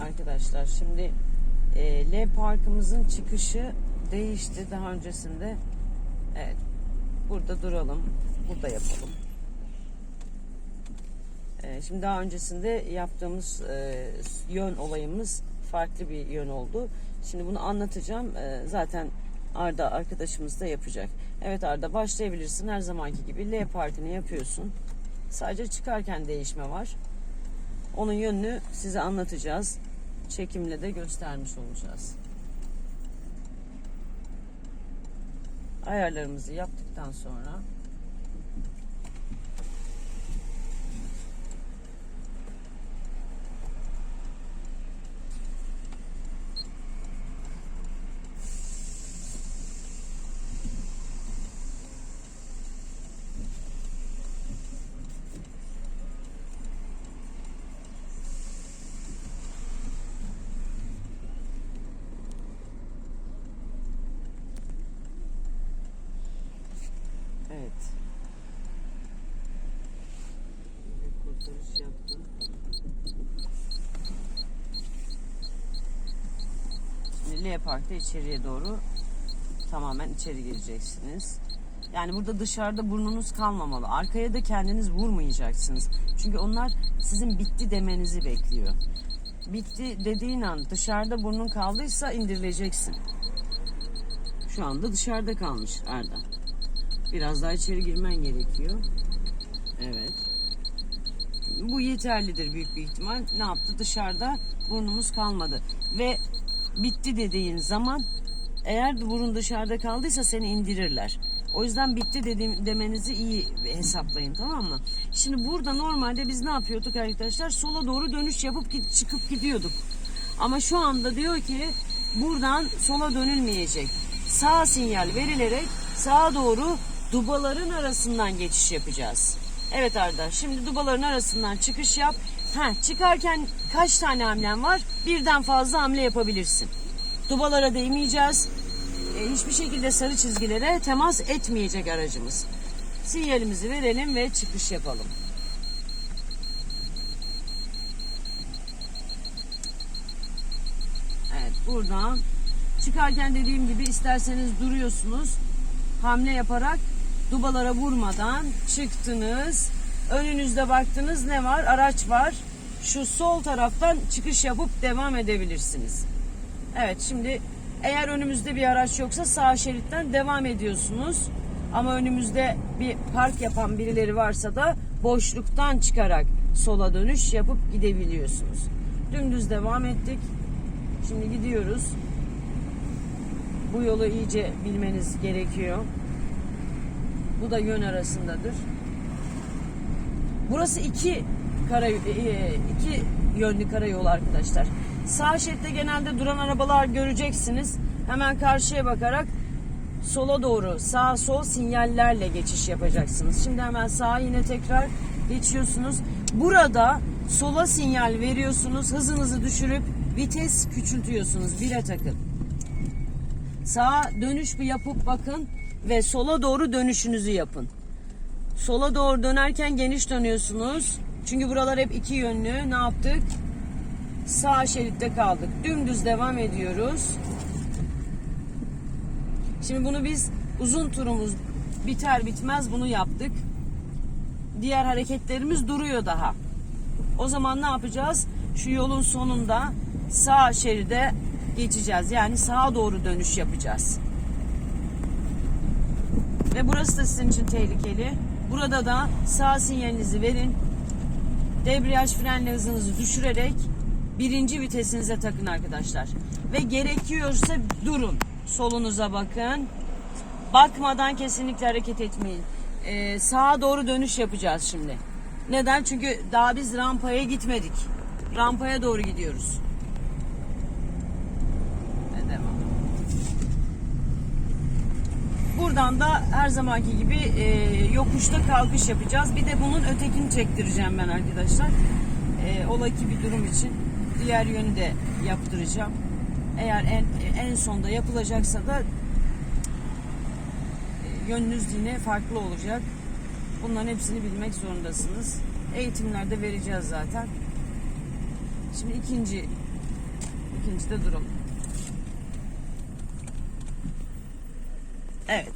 arkadaşlar şimdi e, L parkımızın çıkışı değişti daha öncesinde. Evet. Burada duralım. Burada yapalım. E, şimdi daha öncesinde yaptığımız e, yön olayımız farklı bir yön oldu. Şimdi bunu anlatacağım. E, zaten Arda arkadaşımız da yapacak. Evet Arda başlayabilirsin. Her zamanki gibi L partini yapıyorsun. Sadece çıkarken değişme var. Onun yönünü size anlatacağız. Çekimle de göstermiş olacağız. Ayarlarımızı yaptıktan sonra evet. Bir kurtarış yaptım. Şimdi L Park'ta içeriye doğru tamamen içeri gireceksiniz. Yani burada dışarıda burnunuz kalmamalı. Arkaya da kendiniz vurmayacaksınız. Çünkü onlar sizin bitti demenizi bekliyor. Bitti dediğin an dışarıda burnun kaldıysa indirileceksin. Şu anda dışarıda kalmış Arda. Biraz daha içeri girmen gerekiyor. Evet. Bu yeterlidir büyük bir ihtimal. Ne yaptı? Dışarıda burnumuz kalmadı. Ve bitti dediğin zaman eğer burun dışarıda kaldıysa seni indirirler. O yüzden bitti dediğim, demenizi iyi hesaplayın tamam mı? Şimdi burada normalde biz ne yapıyorduk arkadaşlar? Sola doğru dönüş yapıp çıkıp gidiyorduk. Ama şu anda diyor ki buradan sola dönülmeyecek. Sağ sinyal verilerek sağa doğru dubaların arasından geçiş yapacağız. Evet Arda şimdi dubaların arasından çıkış yap. Heh, çıkarken kaç tane hamlen var? Birden fazla hamle yapabilirsin. Dubalara değmeyeceğiz. E, hiçbir şekilde sarı çizgilere temas etmeyecek aracımız. Sinyalimizi verelim ve çıkış yapalım. Evet buradan çıkarken dediğim gibi isterseniz duruyorsunuz. Hamle yaparak dubalara vurmadan çıktınız. Önünüzde baktınız ne var? Araç var. Şu sol taraftan çıkış yapıp devam edebilirsiniz. Evet şimdi eğer önümüzde bir araç yoksa sağ şeritten devam ediyorsunuz. Ama önümüzde bir park yapan birileri varsa da boşluktan çıkarak sola dönüş yapıp gidebiliyorsunuz. Dümdüz devam ettik. Şimdi gidiyoruz. Bu yolu iyice bilmeniz gerekiyor. Bu da yön arasındadır. Burası iki kara e, iki yönlü karayol arkadaşlar. Sağ şeritte genelde duran arabalar göreceksiniz. Hemen karşıya bakarak sola doğru sağ sol sinyallerle geçiş yapacaksınız. Şimdi hemen sağa yine tekrar geçiyorsunuz. Burada sola sinyal veriyorsunuz. Hızınızı düşürüp vites küçültüyorsunuz. Bire takın. Sağa dönüş bir yapıp bakın ve sola doğru dönüşünüzü yapın. Sola doğru dönerken geniş dönüyorsunuz. Çünkü buralar hep iki yönlü. Ne yaptık? Sağ şeritte kaldık. Dümdüz devam ediyoruz. Şimdi bunu biz uzun turumuz biter bitmez bunu yaptık. Diğer hareketlerimiz duruyor daha. O zaman ne yapacağız? Şu yolun sonunda sağ şeride geçeceğiz. Yani sağa doğru dönüş yapacağız. Ve burası da sizin için tehlikeli. Burada da sağ sinyalinizi verin. Debriyaj frenle hızınızı düşürerek birinci vitesinize takın arkadaşlar. Ve gerekiyorsa durun. Solunuza bakın. Bakmadan kesinlikle hareket etmeyin. Ee, sağa doğru dönüş yapacağız şimdi. Neden? Çünkü daha biz rampaya gitmedik. Rampaya doğru gidiyoruz. Ve devam. Buradan da her zamanki gibi e, yokuşta kalkış yapacağız. Bir de bunun ötekini çektireceğim ben arkadaşlar. E, ola ki bir durum için diğer yönü de yaptıracağım. Eğer en en sonda yapılacaksa da e, yönünüz yine farklı olacak. Bunların hepsini bilmek zorundasınız. Eğitimlerde vereceğiz zaten. Şimdi ikinci İkincide durum. Evet.